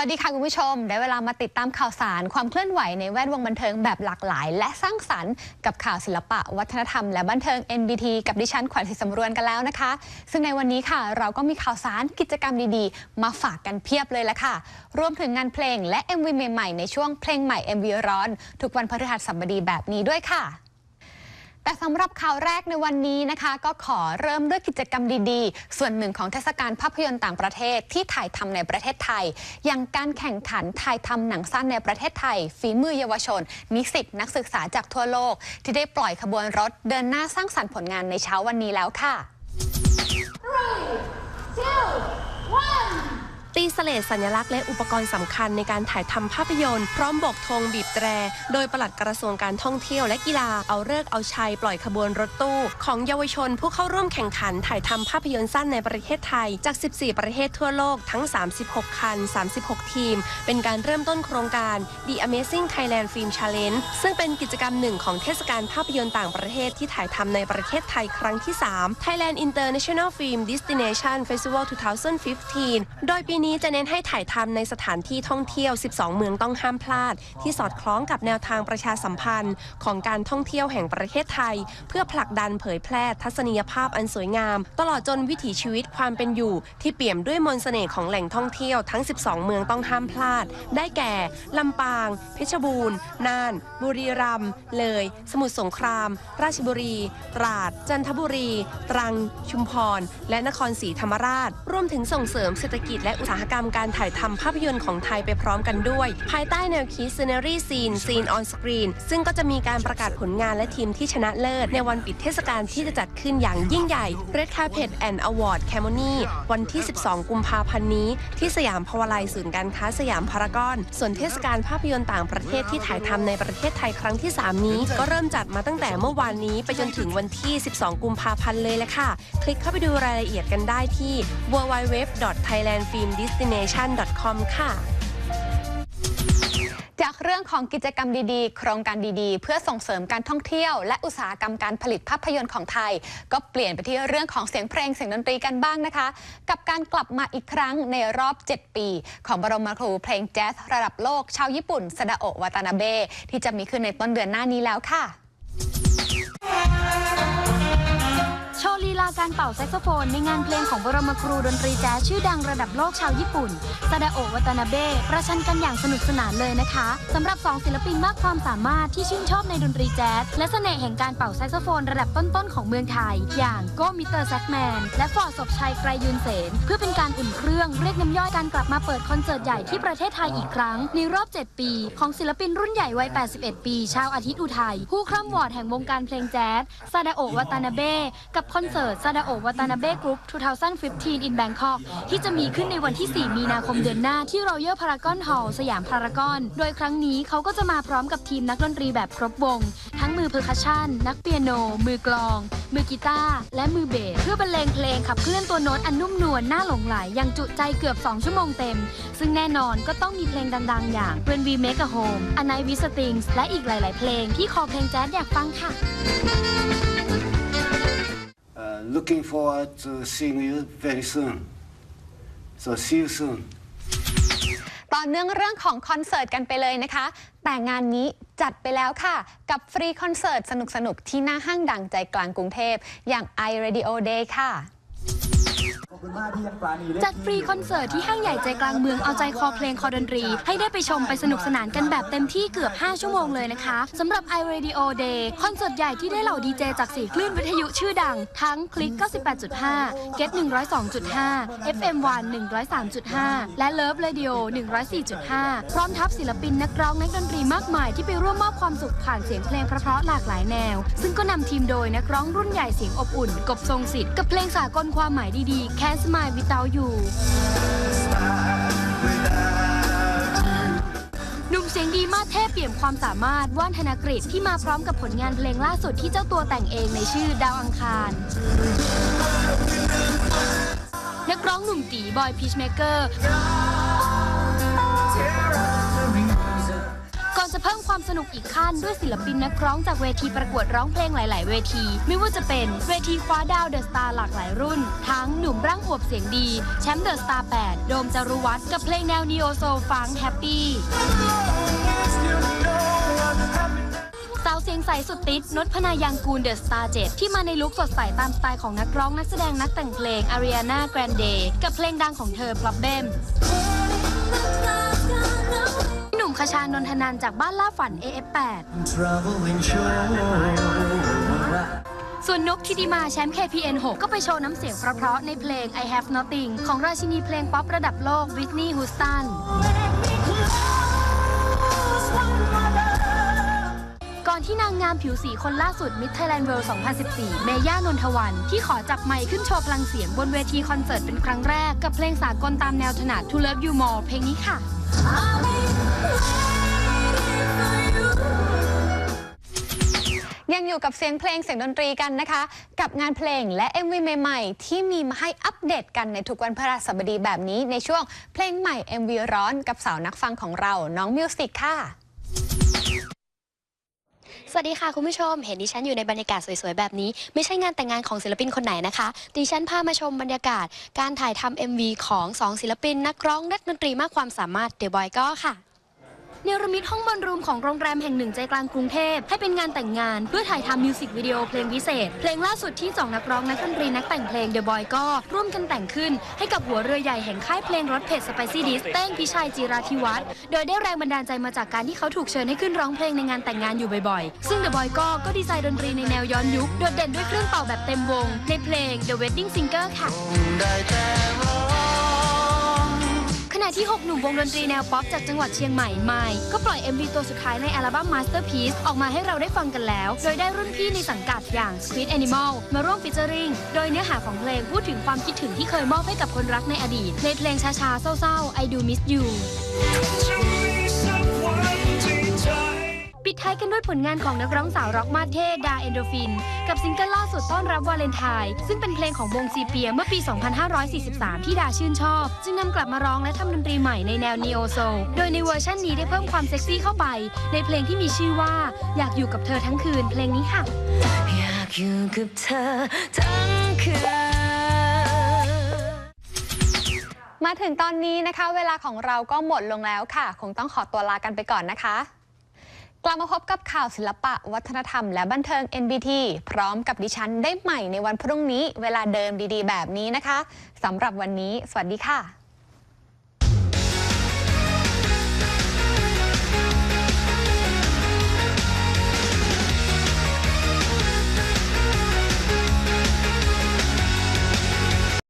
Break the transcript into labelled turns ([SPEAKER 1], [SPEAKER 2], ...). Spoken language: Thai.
[SPEAKER 1] วัสดีค่ะคุณผู้ชม ได้เวลามาติดตามข่าวสารความเคลื่อนไหวในแวดวงบันเทิงแบบหลากหลาย และสร้างสรรค์กับข่าวศิลปะ วัฒนธรรมและบันเทิง NBT กับดิฉันขวัญศรีสำรวนกันแล้วนะคะ ซึ่งในวันนี้ค่ะ เราก็มีข่าวสารกิจกรรมดีๆ มาฝากกันเพียบเลยละค่ะ รวมถึงงานเพลงและ MV ใหม่ๆในช่วงเพลงใหม่ MV ร้อน ทุกวันพฤหัสบดีแบบนี้ด้วยค่ะ แต่สำหรับข่าวแรกในวันนี้นะคะ ก็ขอเริ่มด้วยกิจกรรมดีๆ ส่วนหนึ่งของเทศกาลภาพยนตร์ต่างประเทศที่ถ่ายทำในประเทศไทย อย่างการแข่งขันถ่ายทำหนังสั้นในประเทศไทย ฝีมือเยาวชน นิสิตนักศึกษาจากทั่วโลก ที่ได้ปล่อยขบวนรถเดินหน้าสร้างสรรค์ผลงานในเช้าวันนี้แล้วค่ะ
[SPEAKER 2] ตีเสลดสัญลักษณ์และอุปกรณ์สำคัญในการถ่ายทำภาพยนตร์ พร้อมบอกธงบีบแตร โดยปลัดกระทรวงการท่องเที่ยวและกีฬาเอาเลิกเอาชัยปล่อยขบวนรถตู้ ของเยาวชนผู้เข้าร่วมแข่งขันถ่ายทำภาพยนตร์สั้นในประเทศไทย จาก 14 ประเทศทั่วโลกทั้ง 36 คัน 36 ทีม เป็นการเริ่มต้นโครงการ The Amazing Thailand Film Challenge ซึ่งเป็นกิจกรรมหนึ่งของเทศกาลภาพยนตร์ต่างประเทศที่ถ่ายทำในประเทศไทยครั้งที่ 3 Thailand International Film Destination Festival 2015 โดยปีนี้จะเน้นให้ถ่ายทำในสถานที่ท่องเที่ยว 12 เมืองต้องห้ามพลาด ที่สอดคล้องกับแนวทางประชาสัมพันธ์ ของการท่องเที่ยวแห่งประเทศไทย เพื่อผลักดันเผยแพร่ทัศนียภาพอันสวยงาม ตลอดจนวิถีชีวิตความเป็นอยู่ ที่เปี่ยมด้วยมนต์เสน่ห์ของแหล่งท่องเที่ยวทั้ง 12 เมืองต้องห้ามพลาด ได้แก่ลำปาง เพชรบูรณ์ น่าน บุรีรัมย์ เลย สมุทรสงคราม ราชบุรี ตราด จันทบุรี ตรัง ชุมพร และนครศรีธรรมราช รวมถึงส่งเสริมเศรษฐกิจและอุตสาหกรรมการถ่ายทำภาพยนตร์ของไทยไปพร้อมกันด้วย ภายใต้แนวคิด Scenery Scene Scene on Screen ซึ่งก็จะมีการประกาศผลงานและทีมที่ชนะเลิศ ในวันปิดเทศกาลที่จะจัดขึ้นอย่างยิ่งใหญ่ Red Carpet and Award Ceremony วันที่ 12 กุมภาพันธ์นี้ ที่สยามพาวาไลศูนย์การค้าสยามพารากอน ส่วนเทศกาลภาพยนตร์ต่างประเทศที่ถ่ายทำในประเทศไทยครั้งที่ 3 นี้ ก็เริ่มจัดมาตั้งแต่เมื่อวานนี้ไปจนถึงวันที่ 12 กุมภาพันธ์เลยแหละค่ะ คลิกเข้าไปดูรายละเอียดกันได้ที่ www.thailandfilm destination.com ค่ะ
[SPEAKER 1] จากเรื่องของกิจกรรมดีๆ โครงการดีๆ เพื่อส่งเสริมการท่องเที่ยว และอุตสาหกรรมการผลิตภาพยนตร์ของไทย ก็เปลี่ยนไปที่เรื่องของเสียงเพลงเสียงดนตรีกันบ้างนะคะ กับการกลับมาอีกครั้งในรอบ 7 ปี ของบรมครูเพลงแจ๊สระดับโลก ชาวญี่ปุ่นซาดาโอะวาตานาเบะที่จะมีขึ้นในต้นเดือนหน้านี้แล้วค่ะ
[SPEAKER 3] โชว์ลีลาการเป่าแซกโซโฟนในงานเพลงของบรมครูดนตรีแจ๊สชื่อดังระดับโลกชาวญี่ปุ่นซาดาโอวาตานาเบะประชันกันอย่างสนุกสนานเลยนะคะสำหรับสองศิลปินมากความสามารถที่ชื่นชอบในดนตรีแจ๊สและเสน่ห์แห่งการเป่าแซกโซโฟนระดับต้นๆของเมืองไทย อย่างโก้มิเตอร์แซกแมนและฟอร์ดศพชัยไกรยืนเสนเพื่อเป็นการอุ่นเครื่องเรียกน้ำย่อยการกลับมาเปิดคอนเสิร์ตใหญ่ที่ประเทศไทยอีกครั้งในรอบ 7 ปี ของศิลปินรุ่นใหญ่วัย 81 ปี ชาวอาทิตย์อุทัยผู้คร่ำวอร์ดแห่งวงการเพลงแจ๊สซาดาโอวาตานาเบะกับคอนเสิร์ตซาดาโอวาตานาเบะกรุ๊ป 2015 in Bangkok ที่จะมีขึ้นในวันที่ 4 มีนาคมเดือนหน้าที่ Royal Paragon Hall สยามพารากอน โดยครั้งนี้เขาก็จะมาพร้อมกับทีมนักดนตรีแบบครบวง ทั้งมือเพอร์คัชชันนักเปียโน มือกลอง มือกีตาร์และมือเบสเพื่อบรรเลงเพลงขับเคลื่อนตัวโน้ตอันนุ่มนวลน่าหลงไหลอย่างจุใจเกือบ 2 ชั่วโมงเต็ม ซึ่งแน่นอนก็ต้องมีเพลงดังๆ อย่าง When We Make a Home A Night with Strings และอีกหลาย ๆ เพลงที่คอเพลงแจ๊สอยากฟังค่ะ
[SPEAKER 4] looking forward to seeing you very soon. So see you soon.
[SPEAKER 1] ต่อเนื่องเรื่องของคอนเสิร์ตกันไปเลยนะคะ แต่งานนี้จัดไปแล้วค่ะ กับฟรีคอนเสิร์ตสนุกๆ ที่หน้าห้างดังใจกลางกรุงเทพ อย่าง iRadio Day ค่ะ
[SPEAKER 3] จัดฟรีคอนเสิร์ตที่ห้างใหญ่ใจกลางเมืองเอาใจคอเพลงคอดนตรี ให้ได้ไปชมไปสนุกสนานกันแบบเต็มที่เกือบ 5 ชั่วโมงเลยนะคะสำหรับ iRadio Day คอนเสิร์ตใหญ่ที่ได้เหล่าดีเจจากสี่คลื่นวิทยุชื่อดัง ทั้งคลิก 98.5 Get 102.5 FM 1 103.5 และ Love Radio 104.5 พร้อมทับศิลปินนักร้องนักดนตรีมากมายที่ไปร่วมมอบความสุขผ่านเสียงเพลงเพราะๆหลากหลายแนว ซึ่งก็นำทีมโดยนักร้องรุ่นใหญ่เสียงอบอุ่น กบทรงสิทธิ์กับเพลงสากลความหมายดี Can't Smile Without You หนุ่มเสียงดีมากเทพเปี่ยมความสามารถว่านธนกฤษที่มาพร้อมกับผลงานเพลงล่าสุดที่เจ้าตัวแต่งเองในชื่อดาวอังคาร นักร้องหนุ่มตีบอยพีชเมเกอร์ จะเพิ่มความสนุกอีกขั้นด้วยศิลปินนักร้องจากเวทีประกวดร้องเพลงหลาย ๆ เวที ไม่ว่าจะเป็นเวทีคว้าดาวเดอะสตาร์หลากหลายรุ่น ทั้งหนุ่มร่างอวบเสียงดีแชมป์เดอะสตาร์8โดมจารุวัฒน์กับเพลงแนวนีโอโซฟังแฮปปี้สาวเสียงใสสุดติดนดพนายางกูลเดอะสตาร์เจ็ดที่มาในลุคสดใสตามสไตล์ของนักร้องนักแสดงนักแต่งเพลงอาริอานาแกรนเดกับเพลงดังของเธอพลับเบม คชานนทนันจากบ้านล่าฝัน AF8 ส่วนนกทิติมาแชมป์ KPN 6 ก็ไปโชว์น้ำเสียงเพราะๆในเพลง I Have Nothing ของราชินีเพลงป๊อประดับโลกวิทนีย์ฮูสตันก่อนที่นางงามผิวสีคนล่าสุด Miss Thailand World 2014 เมย่านนทวัน ที่ขอจับไมค์ขึ้นโชว์พลังเสียงบนเวทีคอนเสิร์ตเป็นครั้งแรก กับเพลงสากลตามแนวถนัด To Love You More เพลงนี้ค่ะ
[SPEAKER 1] ยังอยู่กับเสียงเพลงเสียงดนตรีกันนะคะ กับงานเพลงและ MV ใหม่ๆ ที่มีมาให้อัปเดตกันในทุกวันพฤหัสบดีแบบนี้ในช่วงเพลงใหม่ MV ร้อนกับสาวนักฟังของเราน้องมิวสิกค่ะ
[SPEAKER 5] สวัสดีค่ะคุณผู้ชม เห็นดิฉันอยู่ในบรรยากาศสวยๆ แบบนี้ ไม่ใช่งานแต่งงานของศิลปินคนไหนนะคะ ดิฉันพามาชมบรรยากาศ การถ่ายทำ MV ของ2ศิลปินนักร้องนักดนตรีมากความสามารถเด e b บอยก็ค่ะ
[SPEAKER 3] เนรมิตห้องบอลรูมของโรงแรมแห่งหนึ่งใจกลางกรุงเทพ ให้เป็นงานแต่งงานเพื่อถ่ายทำมิวสิกวิดีโอเพลงพิเศษ เพลงล่าสุดที่สองนักร้องนักดนตรีนักแต่งเพลง The Boy ก็ร่วมกันแต่งขึ้น ให้กับหัวเรือใหญ่แห่งค่ายเพลงรถเผ็ดสไปซี่ดิสเต้งพิชัยจีราธิวัฒน์โดยได้แรงบันดาลใจมาจากการที่เขาถูกเชิญให้ขึ้นร้องเพลงในงานแต่งงานอยู่บ่อยๆ ซึ่ง The Boy ก็ก็ดีไซน์ดนตรีในแนวย้อนยุคโดดเด่นด้วยเครื่องเป่าแบบเต็มวง ในเพลง The Wedding Singer ค่ะ ขณะที่ 6 หนุ่มวงดนตรีแนวป๊อปจากจังหวัดเชียงใหม่ไม่ ก็ปล่อย MV ตัวสุดท้ายในอัลบั้ม Masterpiece ออกมาให้เราได้ฟังกันแล้ว โดยได้รุ่นพี่ในสังกัดอย่าง Sweet Animal มาร่วมฟีเจอริงโดยเนื้อหาของเพลงพูดถึงความคิดถึงที่เคยมอบให้กับคนรักในอดีตในเพลงช้าๆเศร้าๆ I Do Miss You ปิดท้ายกันด้วยผลงานของนักร้องสาวร็อกมาเท่ดาเอนโดฟิน กับซิงเกิลล่าสุดต้อนรับวาเลนไทน์ซึ่งเป็นเพลงของวงซีเปียเมื่อปี 2543 ที่ดาชื่นชอบ จึงนำกลับมาร้องและทำดนตรีใหม่ในแนวนีโอโซโดยในเวอร์ชันนี้ได้เพิ่มความเซ็กซี่เข้าไป ในเพลงที่มีชื่อว่าอยากอยู่กับเธอทั้งคืนเพลงนี้ค่ะ
[SPEAKER 5] อยากอยู่กับเธอทั้งคืน
[SPEAKER 1] มาถึงตอนนี้นะคะ เวลาของเราก็หมดลงแล้วค่ะ คงต้องขอตัวลากันไปก่อนนะคะ กลับมาพบกับข่าวศิลปะ วัฒนธรรมและบันเทิง NBT พร้อมกับดิฉันได้ใหม่ในวันพรุ่งนี้ เวลาเดิมดีๆ แบบนี้นะคะสำหรับวันนี้ สวัสดีค่ะ